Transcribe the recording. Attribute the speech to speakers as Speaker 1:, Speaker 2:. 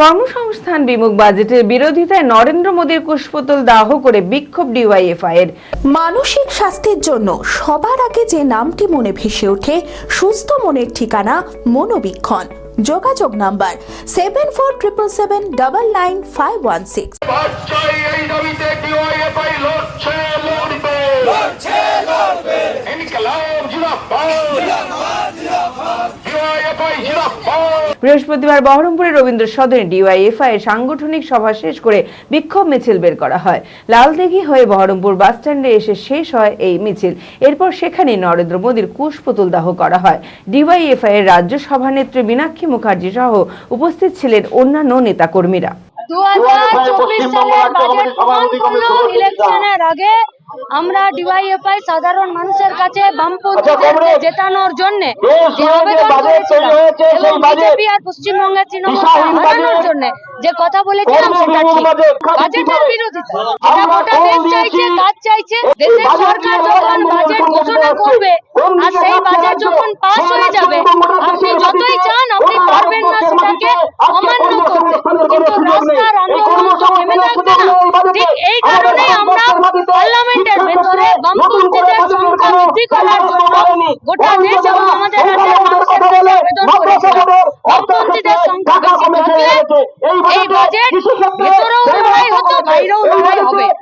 Speaker 1: কর্মসংস্থান বিমুখ বাজেটের বিরোধিতায় নরেন্দ্র মোদীর কুশপুতল দাহ করে বিক্ষোভ ডিওয়াইএফআই এর
Speaker 2: মানসিক স্বাস্থ্যের জন্য সবার আগে যে নামটি মনে ভেসে ওঠে সুস্থ মনের ঠিকানা মনোবীক্ষণ। যোগাযোগ number seven four triple seven double nine five one six
Speaker 1: বৃহস্পতিবার বহরমপুরে রবীন্দ্র সদনে ডিওয়াইএফআই এর সাংগঠনিক সভা শেষ করে বিক্ষোভ মিছিল বের করা হয়। লালদেঘি হয়ে বহরমপুর বাস স্ট্যান্ডে এসে শেষ হয় এই মিছিল। এরপর সেখানে নরেন্দ্র মোদীর কুশ পুতুল দাহ করা হয়। ডিওয়াইএফআই এর রাজ্য সভানেত্রী মীনাক্ষী মুখার্জি সহ উপস্থিত ছিলেন অন্যান্য নেতাকর্মীরা।
Speaker 3: ইলেকশনের আগে। আমরা ডিওয়াইএফআই সাধারণ মানুষের কাছে জেতানোর জন্য যে এবং বিজেপি আর পশ্চিমবঙ্গের তৃণমূলকে হারানোর জন্য যে কথা বলেছিলাম সেটা ঠিক। বাজেটের বিরোধিতা। এটা গোটা দেশ চাইছে কাজ চাইছে দেশের সরকার যখন বাজেট ঘোষণা করবে আর সেই বাজেট যখন পাস হয়ে যাবে আপনি যতই চান বৃদ্ধি করার? জন্য গোটা দেশ এবং আমাদের রাজ্যের মানুষের আবেদন করেছিলাম বামপন্থীদের সংখ্যা বেশি এই বাজেট ভেতরেও লড়াই হতো বাইরেও লড়াই হবে।